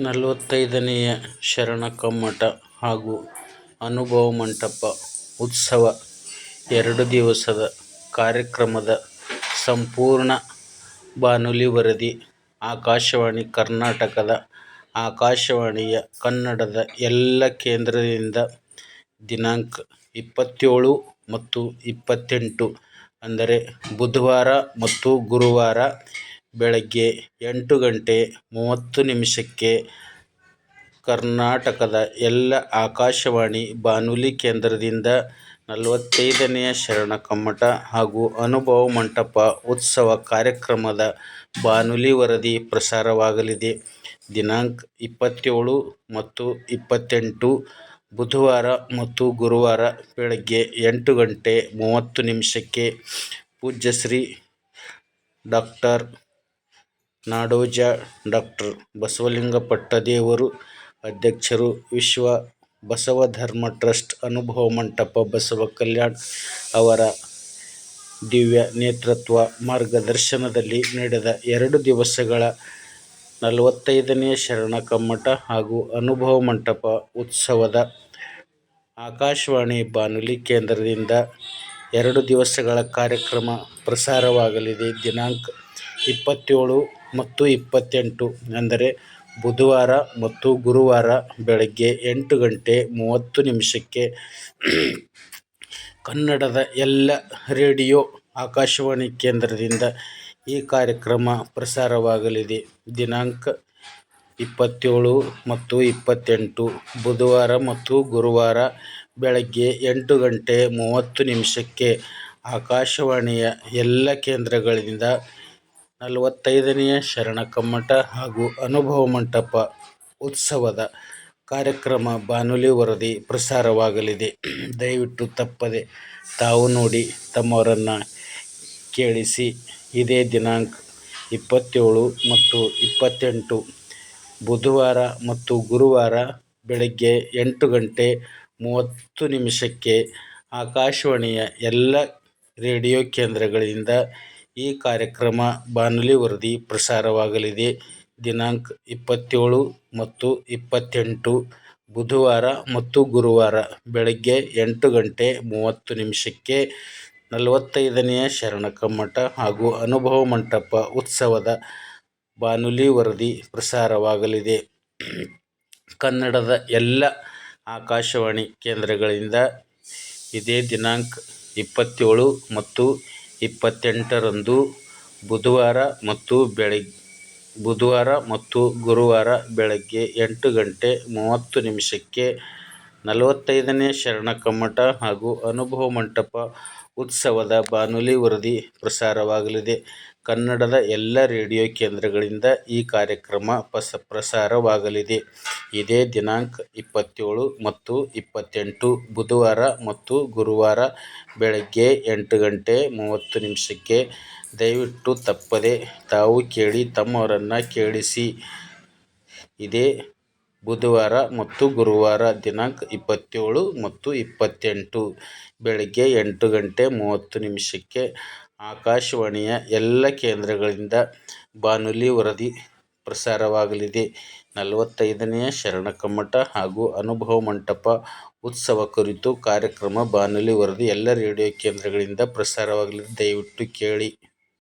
ನಲವತ್ತೈದನೆಯ ಶರಣ ಕಮ್ಮಟ ಹಾಗೂ ಅನುಭವ ಮಂಟಪ ಉತ್ಸವ ಎರಡು ದಿವಸದ ಕಾರ್ಯಕ್ರಮದ ಸಂಪೂರ್ಣ ಬಾನುಲಿ ವರದಿ ಆಕಾಶವಾಣಿ ಕರ್ನಾಟಕದ ಆಕಾಶವಾಣಿಯ ಕನ್ನಡದ ಎಲ್ಲ ಕೇಂದ್ರದಿಂದ ದಿನಾಂಕ ಇಪ್ಪತ್ತೇಳು ಮತ್ತು ಇಪ್ಪತ್ತೆಂಟು, ಅಂದರೆ ಬುಧವಾರ ಮತ್ತು ಗುರುವಾರ ಬೆಳಗ್ಗೆ ಎಂಟು ಗಂಟೆ ಮೂವತ್ತು ನಿಮಿಷಕ್ಕೆ ಕರ್ನಾಟಕದ ಎಲ್ಲ ಆಕಾಶವಾಣಿ ಬಾನುಲಿ ಕೇಂದ್ರದಿಂದ ನಲವತ್ತೈದನೆಯ ಶರಣ ಕಮ್ಮಟ ಹಾಗೂ ಅನುಭವ ಮಂಟಪ ಉತ್ಸವ ಕಾರ್ಯಕ್ರಮದ ಬಾನುಲಿ ವರದಿ ಪ್ರಸಾರವಾಗಲಿದೆ. ದಿನಾಂಕ ಇಪ್ಪತ್ತೇಳು ಮತ್ತು ಇಪ್ಪತ್ತೆಂಟು ಬುಧವಾರ ಮತ್ತು ಗುರುವಾರ ಬೆಳಗ್ಗೆ ಎಂಟು ಗಂಟೆ ಮೂವತ್ತು ನಿಮಿಷಕ್ಕೆ ಪೂಜ್ಯಶ್ರೀ ಡಾ. ನಾಡೋಜ ಬಸವಲಿಂಗ ಬಸವಲಿಂಗಪಟ್ಟದೇವರು ಅಧ್ಯಕ್ಷರು, ವಿಶ್ವ ಬಸವ ಧರ್ಮ ಟ್ರಸ್ಟ್ ಅನುಭವ ಮಂಟಪ ಬಸವ ಕಲ್ಯಾಣ್ ಅವರ ದಿವ್ಯ ನೇತೃತ್ವ ಮಾರ್ಗದರ್ಶನದಲ್ಲಿ ನಡೆದ ಎರಡು ದಿವಸಗಳ ನಲವತ್ತೈದನೆಯ ಶರಣ ಕಮ್ಮಟ ಹಾಗೂ ಅನುಭವ ಮಂಟಪ ಉತ್ಸವದ ಆಕಾಶವಾಣಿ ಬಾನುಲಿ ಕೇಂದ್ರದಿಂದ ಎರಡು ದಿವಸಗಳ ಕಾರ್ಯಕ್ರಮ ಪ್ರಸಾರವಾಗಲಿದೆ. ದಿನಾಂಕ ಇಪ್ಪತ್ತೇಳು ಮತ್ತು ಇಪ್ಪತ್ತೆಂಟು, ಅಂದರೆ ಬುಧವಾರ ಮತ್ತು ಗುರುವಾರ ಬೆಳಗ್ಗೆ ಎಂಟು ಗಂಟೆ ಮೂವತ್ತು ನಿಮಿಷಕ್ಕೆ ಕನ್ನಡದ ಎಲ್ಲ ರೇಡಿಯೋ ಆಕಾಶವಾಣಿ ಕೇಂದ್ರದಿಂದ ಈ ಕಾರ್ಯಕ್ರಮ ಪ್ರಸಾರವಾಗಲಿದೆ. ದಿನಾಂಕ ಇಪ್ಪತ್ತೇಳು ಮತ್ತು ಇಪ್ಪತ್ತೆಂಟು, ಬುಧವಾರ ಮತ್ತು ಗುರುವಾರ ಬೆಳಗ್ಗೆ ಎಂಟು ಗಂಟೆ ಮೂವತ್ತು ನಿಮಿಷಕ್ಕೆ ಆಕಾಶವಾಣಿಯ ಎಲ್ಲ ಕೇಂದ್ರಗಳಿಂದ ನಲವತ್ತೈದನೆಯ ಶರಣ ಕಮ್ಮಟ ಹಾಗೂ ಅನುಭವ ಮಂಟಪ ಉತ್ಸವದ ಕಾರ್ಯಕ್ರಮ ಬಾನುಲಿ ವರದಿ ಪ್ರಸಾರವಾಗಲಿದೆ. ದಯವಿಟ್ಟು ತಪ್ಪದೆ ತಾವು ನೋಡಿ ತಮ್ಮವರನ್ನು ಕೇಳಿಸಿ. ಇದೇ ದಿನಾಂಕ ಇಪ್ಪತ್ತೇಳು ಮತ್ತು ಇಪ್ಪತ್ತೆಂಟು ಬುಧವಾರ ಮತ್ತು ಗುರುವಾರ ಬೆಳಗ್ಗೆ ಎಂಟು ಗಂಟೆ ಮೂವತ್ತು ನಿಮಿಷಕ್ಕೆ ಆಕಾಶವಾಣಿಯ ಎಲ್ಲ ರೇಡಿಯೋ ಕೇಂದ್ರಗಳಿಂದ ಈ ಕಾರ್ಯಕ್ರಮ ಬಾನುಲಿ ವರದಿ ಪ್ರಸಾರವಾಗಲಿದೆ. ದಿನಾಂಕ ಇಪ್ಪತ್ತೇಳು ಮತ್ತು ಇಪ್ಪತ್ತೆಂಟು, ಬುಧವಾರ ಮತ್ತು ಗುರುವಾರ ಬೆಳಗ್ಗೆ ಎಂಟು ಗಂಟೆ ಮೂವತ್ತು ನಿಮಿಷಕ್ಕೆ ನಲವತ್ತೈದನೆಯ ಶರಣಕ ಮಠ ಹಾಗೂ ಅನುಭವ ಮಂಟಪ ಉತ್ಸವದ ಬಾನುಲಿ ವರದಿ ಪ್ರಸಾರವಾಗಲಿದೆ. ಕನ್ನಡದ ಎಲ್ಲ ಆಕಾಶವಾಣಿ ಕೇಂದ್ರಗಳಿಂದ ಇದೇ ದಿನಾಂಕ ಇಪ್ಪತ್ತೇಳು ಮತ್ತು ಇಪ್ಪತ್ತೆಂಟರಂದು ಬುಧವಾರ ಮತ್ತು ಬುಧವಾರ ಮತ್ತು ಗುರುವಾರ ಬೆಳಗ್ಗೆ ಎಂಟು ಗಂಟೆ ಮೂವತ್ತು ನಿಮಿಷಕ್ಕೆ ನಲವತ್ತೈದನೆಯ ಶರಣ ಕಮ್ಮಟ ಹಾಗೂ ಅನುಭವ ಮಂಟಪ ಉತ್ಸವದ ಬಾನುಲಿ ವರದಿ ಪ್ರಸಾರವಾಗಲಿದೆ. ಕನ್ನಡದ ಎಲ್ಲ ರೇಡಿಯೋ ಕೇಂದ್ರಗಳಿಂದ ಈ ಕಾರ್ಯಕ್ರಮ ಪ್ರಸಾರವಾಗಲಿದೆ. ಇದೇ ದಿನಾಂಕ ಇಪ್ಪತ್ತೇಳು ಮತ್ತು ಇಪ್ಪತ್ತೆಂಟು ಬುಧವಾರ ಮತ್ತು ಗುರುವಾರ ಬೆಳಗ್ಗೆ ಎಂಟು ಗಂಟೆ ಮೂವತ್ತು ನಿಮಿಷಕ್ಕೆ. ದಯವಿಟ್ಟು ತಪ್ಪದೆ ತಾವು ಕೇಳಿ ತಮ್ಮವರನ್ನು ಕೇಳಿಸಿ. ಇದೇ ಬುಧವಾರ ಮತ್ತು ಗುರುವಾರ ದಿನಾಂಕ ಇಪ್ಪತ್ತೇಳು ಮತ್ತು ಇಪ್ಪತ್ತೆಂಟು ಬೆಳಗ್ಗೆ ಎಂಟು ಗಂಟೆ ಮೂವತ್ತು ನಿಮಿಷಕ್ಕೆ ಆಕಾಶವಾಣಿಯ ಎಲ್ಲ ಕೇಂದ್ರಗಳಿಂದ ಬಾನುಲಿ ವರದಿ ಪ್ರಸಾರವಾಗಲಿದೆ. ನಲವತ್ತೈದನೆಯ ಶರಣ ಕಮ್ಮಟ ಹಾಗೂ ಅನುಭವ ಮಂಟಪ ಉತ್ಸವ ಕುರಿತು ಕಾರ್ಯಕ್ರಮ, ಬಾನುಲಿ ವರದಿ ಎಲ್ಲ ರೇಡಿಯೋ ಕೇಂದ್ರಗಳಿಂದ ಪ್ರಸಾರವಾಗಲಿದೆ. ದಯವಿಟ್ಟು ಕೇಳಿ.